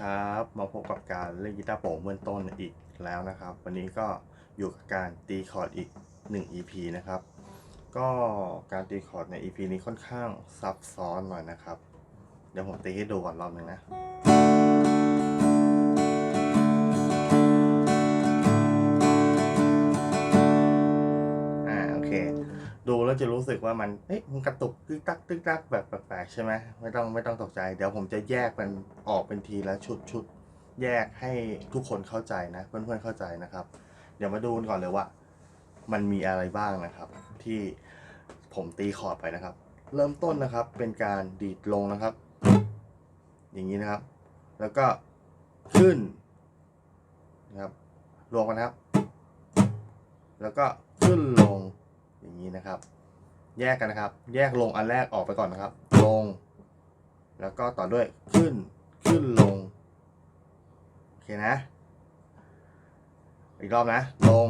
ครับมาพบกับการเล่นกีตาร์โปร่งเบื้องต้นอีกแล้วนะครับ วันนี้ก็อยู่กับการตีคอร์ดอีก 1 EP นะครับ ก็การตีคอร์ดใน EP นี้ค่อนข้างซับซ้อนหน่อยนะครับ เดี๋ยวผมตีให้ดูก่อนรอบหนึ่งนะ ดูแล้วจะรู้สึกว่ามันเอ๊ะมันกระตุกตึ๊กตักตึ๊กตักแบบแปลกๆใช่ไหมไม่ต้องไม่ต้องตกใจ เดี๋ยวผมจะแยกมันออกเป็นทีละชุดชุดแยกให้ทุกคนเข้าใจนะ เพื่อนๆเข้าใจนะครับ เดี๋ยวมาดูกันก่อนเลยว่า มันมีอะไรบ้างนะครับ ที่ผมตีคอร์ดไปนะครับ เริ่มต้นนะครับเป็นการดีดลงนะครับ อย่างนี้นะครับ แล้วก็ขึ้นนะครับรวมกันนะครับ แล้วก็ขึ้นลง อย่างนี้นะครับ แยกกันนะครับ แยกลงอันแรกออกไปก่อนนะครับ ลง แล้วก็ต่อด้วยขึ้นขึ้นลง โอเคนะ อีกรอบนะ ลง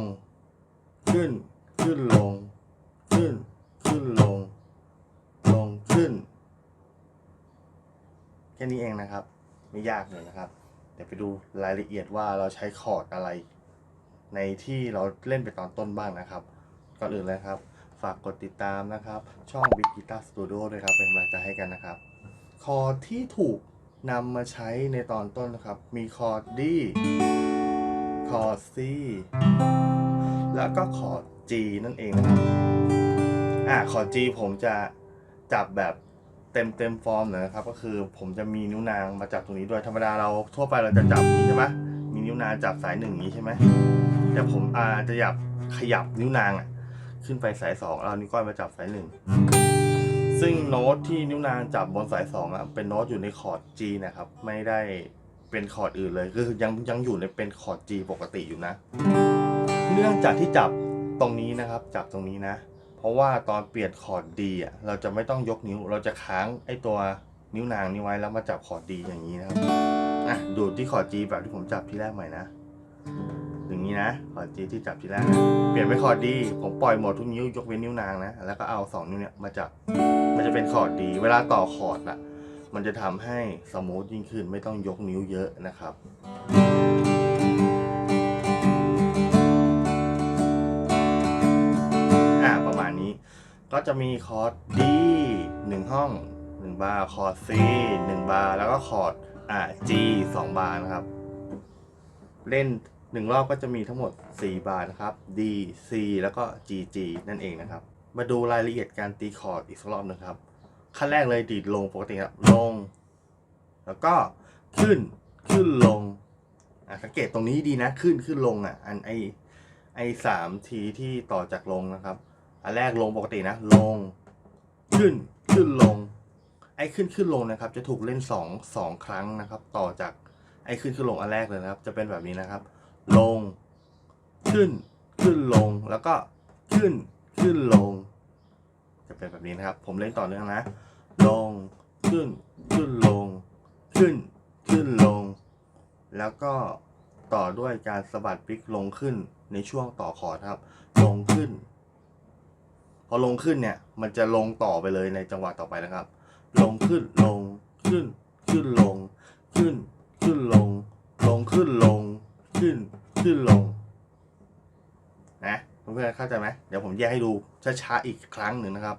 ขึ้น ขึ้นลง ขึ้น ขึ้นลง ลงขึ้น แค่นี้เองนะครับ ไม่ยากเลยนะครับเดี๋ยวไปดูรายละเอียดว่าเราใช้คอร์ดอะไร ในที่เราเล่นไปตอนต้นบ้างนะครับ ก่อนอื่นเลยครับ ฝากกดติดตามนะครับ ช่อง Big Guitar Studio ด้วยครับ เป็นกำลังใจให้กันนะครับ คอร์ดที่ถูกนำมาใช้ในตอนต้นนะครับ มีคอร์ด D คอร์ด C แล้วก็คอร์ด G นั่นเองนะครับอ่าคอร์ด G ผมจะจับแบบเต็มเต็มฟอร์มเลยนะครับ ก็คือผมจะมีนิ้วนางมาจับตรงนี้ด้วยธรรมดาเราทั่วไปเราจะจับนี้ใช่ไหมมีนิ้วนางจับสายหนึ่งนี้ใช่ไหมแต่ผมอาจะหยับขยับนิ้วนางอะ ขึ้นไปสายสองเอานิ้วก้อยมาจับสายหนึ่งซึ่งโน้ตที่นิ้วนางจับบนสายสองอะเป็นโน้ตอยู่ในคอร์ด G นะครับ ไม่ได้เป็นคอร์ดอื่นเลยคือยังยังอยู่ในเป็นคอร์ด G ปกติอยู่นะ เนื่องจากที่จับตรงนี้นะครับ จับตรงนี้นะ เพราะว่าตอนเปลี่ยนคอร์ด D อะเราจะไม่ต้องยกนิ้ว เราจะค้างไอตัวนิ้วนางนี้ไว้แล้วมาจับคอร์ด D อย่างนี้นะครับอะดูที่คอร์ด G แบบที่ผมจับที่แรกใหม่นะ นี้นะคอร์ด G ที่จับทีแรกนะเปลี่ยนไปคอร์ด D ผมปล่อยหมดทุกนิ้วยกเว้นนิ้วนางนะ แล้วก็เอาสองนิ้วเนี่ยมาจับ มันจะเป็นคอร์ด D เวลาต่อคอร์ดอะมันจะทำให้สมูทยิ่งขึ้นไม่ต้องยกนิ้วเยอะนะครับอ่าประมาณนี้ ก็จะมีคอร์ด D หนึ่งห้องหนึ่งบาร์คอร์ด C หนึ่งบาร์แล้วก็คอร์ดอ่า G สองบาร์นะครับ เล่น หนึ่งรอบก็จะมีทั้งหมด 4 บาร์นะครับ D C แล้วก็ G G นั่นเองนะครับ มาดูรายละเอียดการตีคอร์ดอีกสักรอบนะครับ ขั้นแรกเลยดีดลงปกติครับ ลง แล้วก็ขึ้น ขึ้นลง อะสังเกตตรงนี้ดีนะ ขึ้น ขึ้นลงอะ อันไอไอสามทีที่ต่อจากลงนะครับ อันแรกลงปกตินะ ลง ขึ้น ขึ้นลง ไอขึ้น ขึ้นลงนะครับ จะถูกเล่นสองสองครั้งนะครับ ต่อจากไอขึ้น ขึ้นลงอันแรกเลยนะครับ จะเป็นแบบนี้นะครับ ลง ขึ้น ขึ้นลง แล้วก็ขึ้น ขึ้นลง จะเป็นแบบนี้นะครับ ผมเล่นต่อเนื่องนะ ลง ขึ้น ขึ้นลง ขึ้น ขึ้นลง แล้วก็ต่อด้วยการสะบัดพลิกลงขึ้นในช่วงต่อคอร์ดครับ ลงขึ้น พอลงขึ้นเนี่ย มันจะลงต่อไปเลยในจังหวะต่อไปนะครับ ลงขึ้น ลง ขึ้น ขึ้นลง ขึ้น ขึ้นลง ลงขึ้นลง ขึ้น ขึ้นลงนะเพื่อนๆเข้าใจไหมเดี๋ยวผมแยกให้ดูช้าๆอีกครั้งหนึ่งนะครับ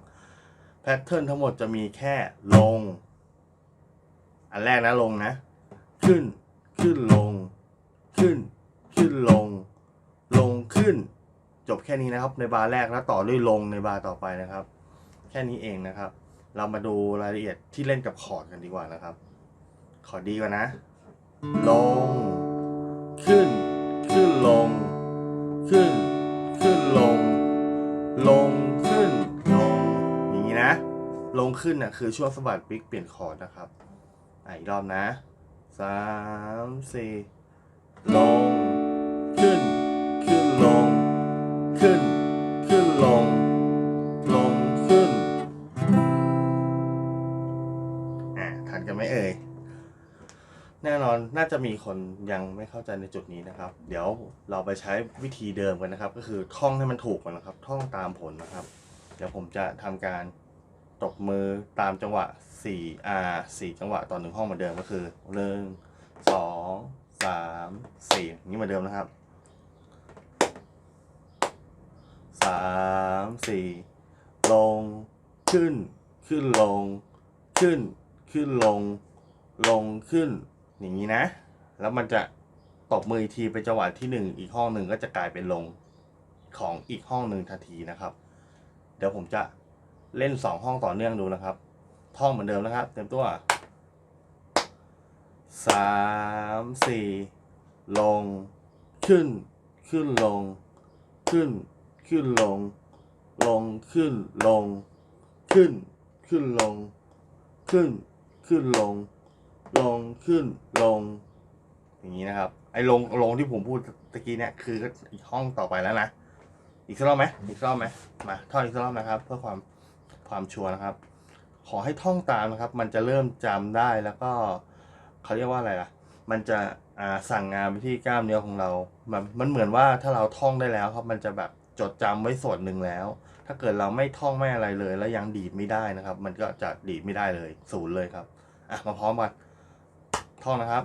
แพทเทิร์นทั้งหมดจะมีแค่ลง อันแรกนะลงนะ ขึ้นขึ้นลง ขึ้น ขึ้นลง ลงขึ้น จบแค่นี้นะครับ ในบาร์แรกแล้วต่อด้วยลงในบาร์ต่อไปนะครับ แค่นี้เองนะครับ เรามาดูรายละเอียดที่เล่นกับคอร์ดกันดีกว่านะครับ ขอดีกว่านะ ลง ขึ้น ขึ้นลง ขึ้น ขึ้นลง ลงขึ้นลงอย่างนี้นะ ลงขึ้นน่ะคือช่วงสะบัดปิกเปลี่ยนคอร์ดนะครับอะอีกรอบนะสามสี่ลง ขึ้น ขึ้นลง ขึ้น อนน่าจะมีคนยังไม่เข้าใจในจุดนี้นะครับ เดี๋ยวเราไปใช้วิธีเดิมกันนะครับ ก็คือท่องให้มันถูกก่อนนะครับ ท่องตามผลนะครับ เดี๋ยวผมจะทำการตบมือตามจังหวะ 4 R 4 จังหวะต่อหนึ่งห้องเหมือนเดิมก็คือหนึ่งสองสามสี่อย่างนี้เหมือนเดิมนะครับสามสี่ลงขึ้น ขึ้นลง ขึ้น ขึ้นลง ลงขึ้น อย่างนี้นะ แล้วมันจะตบมืออีกทีเป็นจังหวะที่หนึ่งอีกห้องหนึ่งก็จะกลายเป็นลงของอีกห้องหนึ่งทันทีนะครับ เดี๋ยวผมจะเล่นสองห้องต่อเนื่องดูนะครับ ท่องเหมือนเดิมนะครับ เต็มตัวสามสี่ลง ขึ้น ขึ้นลง ขึ้น ขึ้นลง ลงขึ้นลง ขึ้น ขึ้นลง ขึ้น ขึ้นลง ลงขึ้น ลง อย่างนี้นะครับ ไอ้ลงลงที่ผมพูดตะกี้เนี่ยคืออีกห้องต่อไปแล้วนะ อีกสักรอบไหมอีกรอบไหมมาท่องอีกสักรอบนะครับ เพื่อความความชัวร์นะครับ ขอให้ท่องตามนะครับ มันจะเริ่มจำได้แล้วก็เขาเรียกว่าอะไรล่ะ มันจะอ่าสั่งงานไปที่กล้ามเนื้อของเรามันมันเหมือนว่าถ้าเราท่องได้แล้วครับ มันจะแบบจดจำไว้ส่วนหนึ่งแล้ว ถ้าเกิดเราไม่ท่องไม่อะไรเลย แล้วยังดีดไม่ได้นะครับ มันก็จะดีดไม่ได้เลยศูนย์เลยครับ อะ มาพร้อมกัน ท่องนะครับ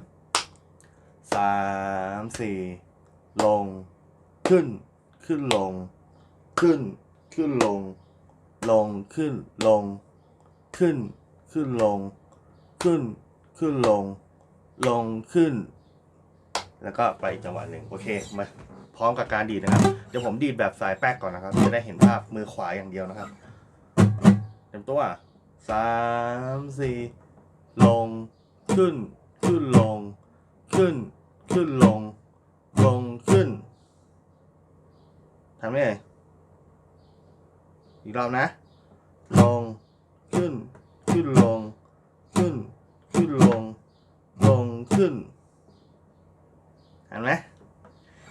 สามสี่ลง ขึ้น ขึ้นลง ขึ้น ขึ้นลง ลงขึ้นลง ขึ้น ขึ้นลง ขึ้น ขึ้นลง ลงขึ้น แล้วก็ไปจังหวะหนึ่งโอเคมาพร้อมกับการดีดนะครับ เดี๋ยวผมดีดแบบสายแป๊กก่อนนะครับ จะได้เห็นภาพมือขวาอย่างเดียวนะครับเต็มตัวสามสี่ลง ขึ้น ขึ้นลง ขึ้น ขึ้นลง ลงขึ้นทำได้ไงอีกรอบนะ ลง ขึ้น ขึ้นลง ขึ้น ขึ้นลง ลงขึ้นเห็นไหม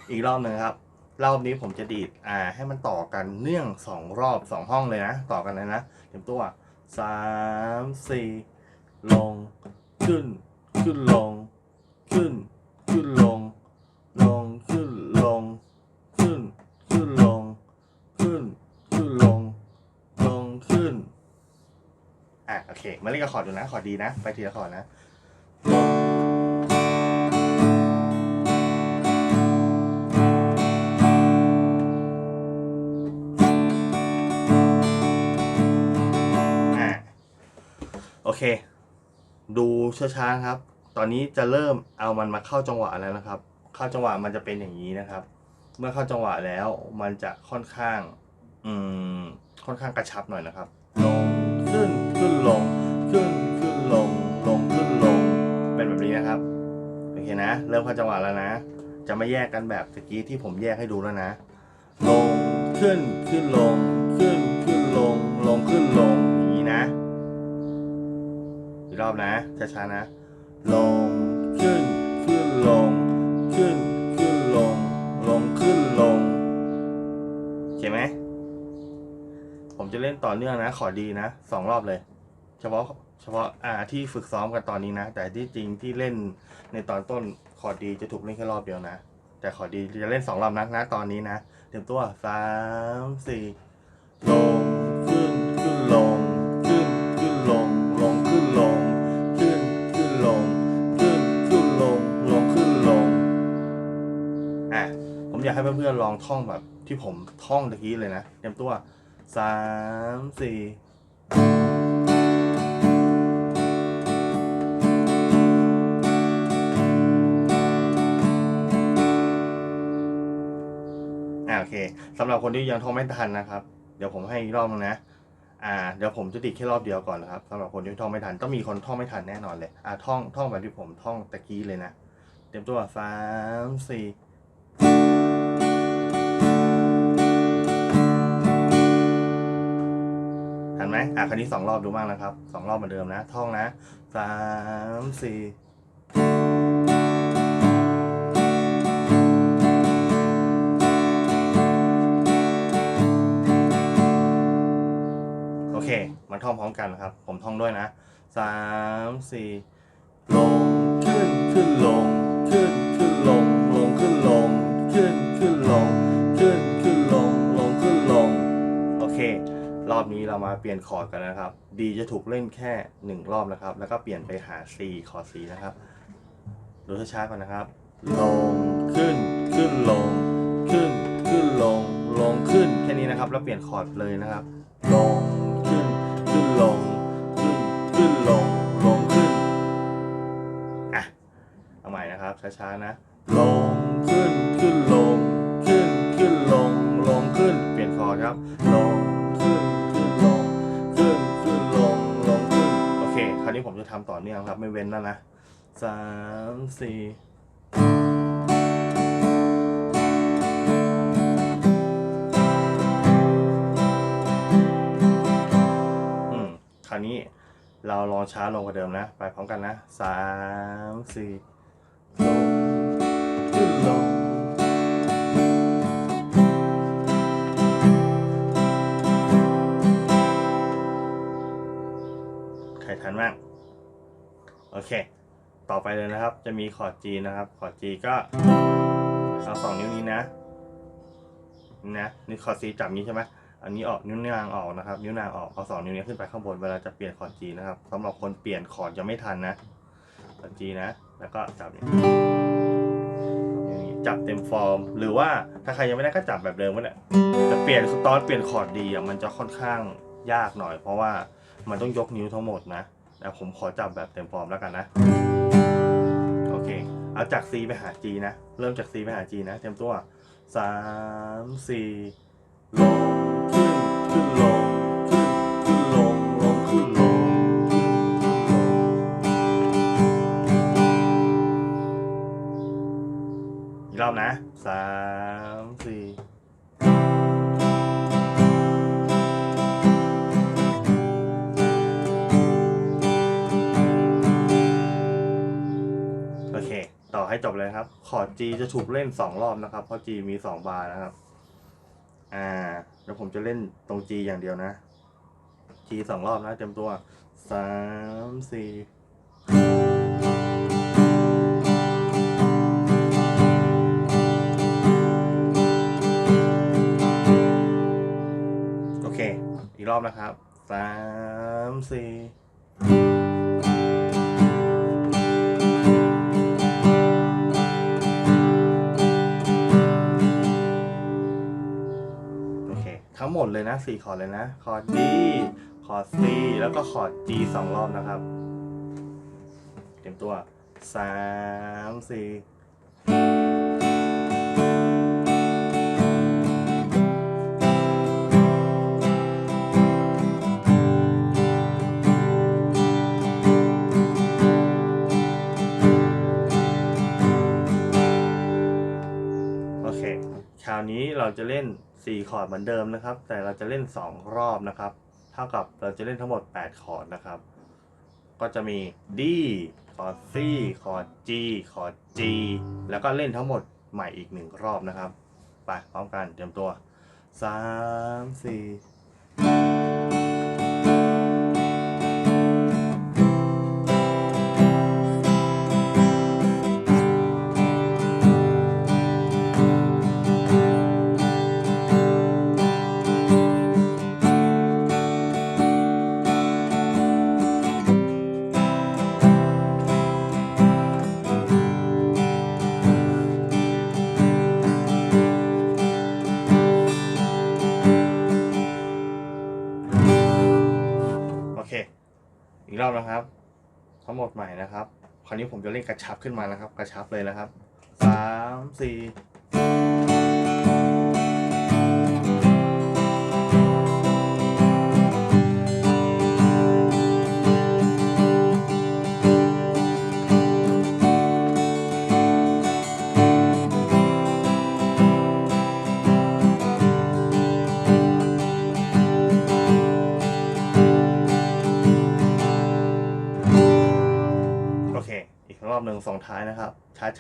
อีกรอบหนึ่งครับ รอบนี้ผมจะดีด อ่า ให้มันต่อกันเนื่องสองรอบสองห้องเลยนะ ต่อกันเลยนะเตรียมตัวสามสี่ลง ขึ้น ขึ้นลง ขึ้น ขึ้นลง ลงขึ้นลง ขึ้น ขึ้นลง ขึ้น ขึ้นลง ลงขึ้น อะโอเค มาเล่นกับคอร์ดดูนะคอร์ดดีนะ ไปทีละคอร์ดนะอะโอเค ดูช้าๆครับ ตอนนี้จะเริ่มเอามันมาเข้าจังหวะแล้วนะครับ เข้าจังหวะมันจะเป็นอย่างนี้นะครับ เมื่อเข้าจังหวะแล้วมันจะค่อนข้าง อืม ค่อนข้างกระชับหน่อยนะครับ ลงขึ้นขึ้นลง ขึ้นขึ้นลง ลงขึ้นลง เป็นแบบนี้นะครับ โอเคนะ เริ่มเข้าจังหวะแล้วนะ จะไม่แยกกันแบบตะกี้ที่ผมแยกให้ดูแล้วนะ ลงขึ้นขึ้นลง ขึ้นขึ้นลง ลงขึ้นลง อย่างนี้นะ อีกรอบนะช้าๆนะ ลง ขึ้น ขึ้นลง ขึ้น ขึ้นลง ลงขึ้นลงโอเคไหม ผมจะเล่นต่อเนื่องนะ ขอดีนะสองรอบเลย เฉพาะเฉพาะอ่าที่ฝึกซ้อมกันตอนนี้นะ แต่ที่จริงที่เล่นในตอนต้นขอดีจะถูกเล่นแค่รอบเดียวนะ แต่ขอดีจะเล่นสองรอบนะนะตอนนี้นะ เตรียมตัวสามสี่ลง เพื่อนๆลองท่องแบบที่ผมท่องตะกี้เลยนะเตรียมตัวสามสี่อ่าโอเคสำหรับคนที่ยังท่องไม่ทันนะครับ เดี๋ยวผมให้อีกรอบนึงนะอ่าเดี๋ยวผมจะติดแค่รอบเดียวก่อนนะครับสำหรับคนที่ท่องไม่ทันต้องมีคนท่องไม่ทันแน่นอนเลยอ่าท่องท่องแบบที่ผมท่องตะกี้เลยนะเตรียมตัวสามสี่ นไหมอะคราวนี้สองรอบดูบ้างนะครับสองรอบเหมือนเดิมนะ ท่องนะสามสี่โอเค มันท่องพร้อมกันนะครับ ผมท่องด้วยนะสามสี่ลงขึ้นขึ้นลง ขึ้นขึ้นลง ลงขึ้นลง ขึ้นขึ้นลง ขึ้นขึ้นลง ลงขึ้นลง โอเค รอบนี้เรามาเปลี่ยนคอร์ดกันนะครับ D จะถูกเล่นแค่หนึ่งรอบนะครับ แล้วก็เปลี่ยนไปหา C คอร์ด C นะครับ ดูช้าๆก่อนนะครับ ลงขึ้นขึ้นลง ขึ้นขึ้นลง ลงขึ้นแค่นี้นะครับ แล้วเปลี่ยนคอร์ดเลยนะครับ ลงขึ้นขึ้นลง ขึ้นขึ้นลง ลงขึ้นอะเอาใหม่นะครับช้าๆนะ ลงขึ้นขึ้นลง ขึ้นขึ้นลง ลงขึ้น เปลี่ยนคอร์ดครับ ลง นี้ผมจะทำต่อเนื่องครับ ไม่เว้นแล้วนะสามสี่อืมคราวนี้เราลองช้าลงกว่าเดิมนะ ไปพร้อมกันนะสามสี่ ครทันบ้างโอเค ต่อไปเลยนะครับ จะมีคอร์ด G นะครับ คอร์ด G ก็เอาสองนิ้วนี้นะนี่นะนี่คอร์ด C จับนี้ใช่ไหมอันนี้ออกนิ้วนางออกนะครับ นิ้วนางออกเอาสองนิ้วนี้ขึ้นไปข้างบนเวลาจะเปลี่ยนคอร์ด G นะครับสำหรับคนเปลี่ยนคอร์ดยังไม่ทันนะคอร์ด G นะ แล้วก็จับอย่างนี้อย่างนี้จับเต็มฟอร์ม หรือว่าถ้าใครยังไม่ได้ก็จับแบบเดิมก็ได้แต่เปลี่ยนตอนเปลี่ยนคอร์ดดีอะมันจะค่อนข้างยากหน่อย เพราะว่ามันต้องยกนิ้วทั้งหมดนะ แต่ผมขอจับแบบเต็มฟอร์มแล้วกันนะ โอเค เอาจาก C ไปหา G นะ เริ่มจาก C ไปหา G นะ เตรียมตัวสามสี่ลงขึ้นขึ้นลงขึ้นขึ้นลงลงขึ้นลงขึ้นขึ้นลงอีกรอบนะสาม อให้จบเลยครับ คอร์ด G จะถูกเล่นสองรอบนะครับ เพราะ G มีสองบาร์นะครับ อ่าเดี๋ยวผมจะเล่นตรง G อย่างเดียวนะ G สองรอบนะเตรียมตัวสามสี่โอเค อีกรอบนะครับสามสี่ เลยนะสี่คอร์ดเลยนะ คอร์ด D คอร์ด C แล้วก็คอร์ด G สองรอบนะครับ เตรียมตัวสามสี่โอเคคราวนี้เราจะเล่น 4 คอร์ดเหมือนเดิมนะครับ แต่เราจะเล่น 2 รอบนะครับ เท่ากับเราจะเล่นทั้งหมด 8 คอร์ดนะครับ ก็จะมี D คอร์ด C คอร์ด G คอร์ด G แล้วก็เล่นทั้งหมดใหม่อีก 1 รอบนะครับ ไปพร้อมกันเตรียมตัว 3 4 อีกรอบนะครับ ทั้งหมดใหม่นะครับ คราวนี้ผมจะเล่นกระชับขึ้นมานะครับ กระชับเลยนะครับสามสี่ เค อีกรอบหนึ่งส่งท้ายนะครับ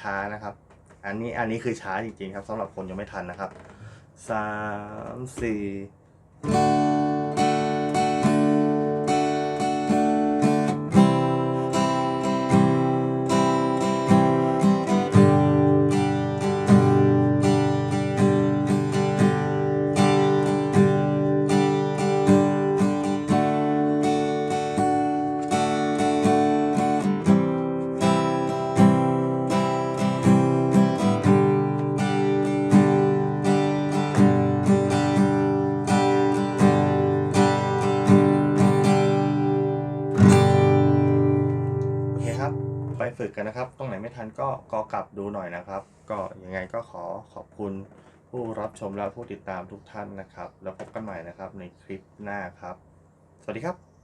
ช้าๆนะครับ อันนี้อันนี้คือช้าจริงๆครับสำหรับคนยังไม่ทันนะครับสามสี่ กันนะครับ ตรงไหนไม่ทันก็กอกลับดูหน่อยนะครับ ก็ยังไงก็ขอขอบคุณผู้รับชมและผู้ติดตามทุกท่านนะครับ แล้วพบกันใหม่นะครับในคลิปหน้าครับ สวัสดีครับ